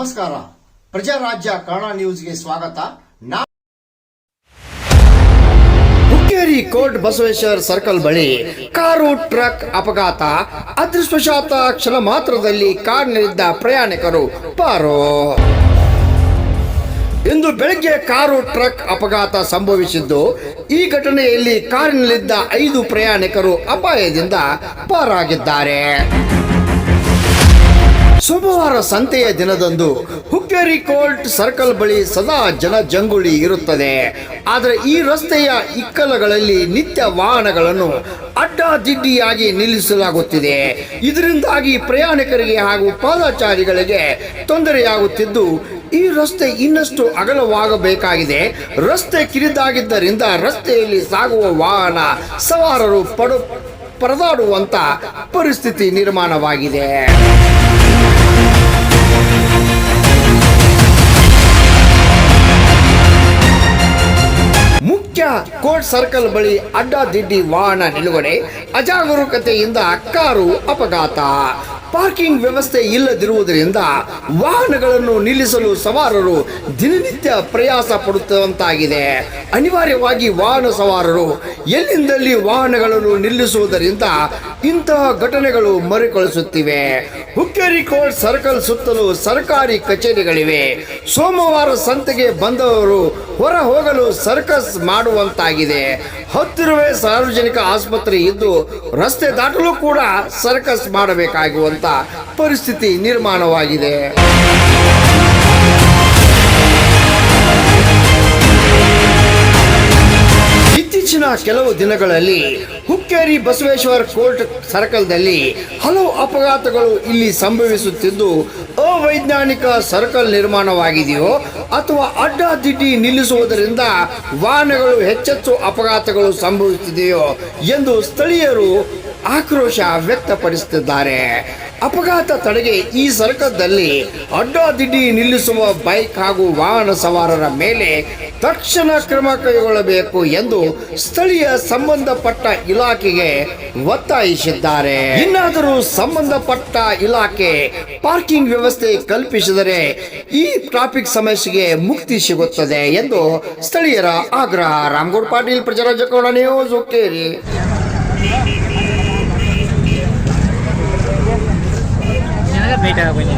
ನಮಸ್ಕಾರ. ಪ್ರಜಾರಾಜ್ಯ ಕನ್ನಡ ನ್ಯೂಸ್ಗೆ ಸ್ವಾಗತ. ನಾ ಹುಕ್ಕೇರಿ ಕೋರ್ಟ್ ಬಸವೇಶ್ವರ್ ಸರ್ಕಲ್ ಬಳಿ ಕಾರು, ಟ್ರಕ್ ಅಪಘಾತ. ಅದೃಷ್ಟವಶಾತ್ ಕ್ಷಣ ಮಾತ್ರದಲ್ಲಿ ಕಾರ್ನಲ್ಲಿದ್ದ ಪ್ರಯಾಣಿಕರು ಪಾರು. ಇಂದು ಬೆಳಗ್ಗೆ ಕಾರು, ಟ್ರಕ್ ಅಪಘಾತ ಸಂಭವಿಸಿದ್ದು. ಈ ಘಟನೆಯಲ್ಲಿ ಕಾರಿನಲ್ಲಿದ್ದ ಐದು ಪ್ರಯಾಣಿಕರು ಅಪಾಯದಿಂದ ಪಾರಾಗಿದ್ದಾರೆ. ಸೋಮವಾರ ಸಂತೆಯ ದಿನದಂದು ಹುಕ್ಕೇರಿ ಕೋರ್ಟ್ ಸರ್ಕಲ್ ಬಳಿ ಸದಾ ಜನ ಜಂಗುಳಿ ಇರುತ್ತದೆ. ಆದರೆ ಈ ರಸ್ತೆಯ ಇಕ್ಕಲಗಳಲ್ಲಿ ನಿತ್ಯ ವಾಹನಗಳನ್ನು ಅಡ್ಡಾದಿಡ್ಡಿಯಾಗಿ ನಿಲ್ಲಿಸಲಾಗುತ್ತಿದೆ. ಇದರಿಂದಾಗಿ ಪ್ರಯಾಣಿಕರಿಗೆ ಹಾಗೂ ಪಾದಚಾರಿಗಳಿಗೆ ತೊಂದರೆಯಾಗುತ್ತಿದ್ದು, ಈ ರಸ್ತೆ ಇನ್ನಷ್ಟು ಅಗಲವಾಗಬೇಕಾಗಿದೆ. ರಸ್ತೆ ಕಿರಿದಾಗಿದ್ದರಿಂದ ರಸ್ತೆಯಲ್ಲಿ ಸಾಗುವ ವಾಹನ ಸವಾರರು ಪಡು ಪರದಾಡುವಂತ ಪರಿಸ್ಥಿತಿ ನಿರ್ಮಾಣವಾಗಿದೆ. ಕೋರ್ಟ್ ಸರ್ಕಲ್ ಬಳಿ ಅಡ್ಡಾದಿಡ್ಡಿ ವಾಹನ ನಿಲುಗಡೆ, ಅಜಾಗರೂಕತೆಯಿಂದ ಕಾರು ಅಪಘಾತ. ಪಾರ್ಕಿಂಗ್ ವ್ಯವಸ್ಥೆ ಇಲ್ಲದಿರುವುದರಿಂದ ವಾಹನಗಳನ್ನು ನಿಲ್ಲಿಸಲು ಸವಾರರು ದಿನನಿತ್ಯ ಪ್ರಯಾಸ ಪಡುತ್ತಂತಾಗಿದೆ. ಅನಿವಾರ್ಯವಾಗಿ ವಾಹನ ಸವಾರರು ಎಲ್ಲಿಂದಲ್ಲಿ ವಾಹನಗಳನ್ನು ನಿಲ್ಲಿಸುವುದರಿಂದ ಇಂತಹ ಘಟನೆಗಳು ಮರುಕಳಿಸುತ್ತಿವೆ. ಹುಕ್ಕೇರಿ ಕೋರ್ಟ್ ಸರ್ಕಲ್ ಸುತ್ತಲೂ ಸರ್ಕಾರಿ ಕಚೇರಿಗಳಿವೆ. ಸೋಮವಾರ ಸಂತೆಗೆ ಬಂದವರು ಹೊರ ಹೋಗಲು ಸರ್ಕಸ್ ಮಾಡುವಂತಾಗಿದೆ. ಹತ್ತಿರವೇ ಸಾರ್ವಜನಿಕ ಆಸ್ಪತ್ರೆ ಇದ್ದು ರಸ್ತೆ ದಾಟಲು ಕೂಡ ಸರ್ಕಸ್ ಮಾಡಬೇಕಾಗುವಂತ ಪರಿಸ್ಥಿತಿ ನಿರ್ಮಾಣವಾಗಿದೆ. ಕೆಲವು ದಿನಗಳಲ್ಲಿ ಹುಕ್ಕೇರಿ ಬಸವೇಶ್ವರ ಕೋರ್ಟ್ ಸರ್ಕಲ್ದಲ್ಲಿ ಹಲವು ಅಪಘಾತಗಳು ಇಲ್ಲಿ ಸಂಭವಿಸುತ್ತಿದ್ದು, ಅವೈಜ್ಞಾನಿಕ ಸರ್ಕಲ್ ನಿರ್ಮಾಣವಾಗಿದೆಯೋ ಅಥವಾ ಅಡ್ಡಾದಿಡ್ಡಿ ನಿಲ್ಲಿಸುವುದರಿಂದ ವಾಹನಗಳು ಹೆಚ್ಚೆಚ್ಚು ಅಪಘಾತಗಳು ಸಂಭವಿಸುತ್ತಿದೆಯೋ ಎಂದು ಸ್ಥಳೀಯರು ಆಕ್ರೋಶ ವ್ಯಕ್ತಪಡಿಸುತ್ತಿದ್ದಾರೆ. ಅಪಘಾತ ತಡೆಗೆ ಈ ಸರ್ಕಲ್ದಲ್ಲಿ ಅಡ್ಡಾದಿಡ್ಡಿ ನಿಲ್ಲಿಸುವ ಬೈಕ್ ಹಾಗೂ ವಾಹನ ಸವಾರರ ಮೇಲೆ ತಕ್ಷಣ ಕ್ರಮ ಕೈಗೊಳ್ಳಬೇಕು ಎಂದು ಸ್ಥಳೀಯ ಸಂಬಂಧಪಟ್ಟ ಇಲಾಖೆಗೆ ಒತ್ತಾಯಿಸಿದ್ದಾರೆ. ಇನ್ನಾದರೂ ಸಂಬಂಧಪಟ್ಟ ಇಲಾಖೆ ಪಾರ್ಕಿಂಗ್ ವ್ಯವಸ್ಥೆ ಕಲ್ಪಿಸಿದರೆ ಈ ಟ್ರಾಫಿಕ್ ಸಮಸ್ಯೆಗೆ ಮುಕ್ತಿ ಸಿಗುತ್ತದೆ ಎಂದು ಸ್ಥಳೀಯರ ಆಗ್ರಹ. ರಾಮಗೌಡ ಪಾಟೀಲ್, ಪ್ರಜಾರಾಜ್ಯ ಕನ್ನಡ ನ್ಯೂಸ್ 现在。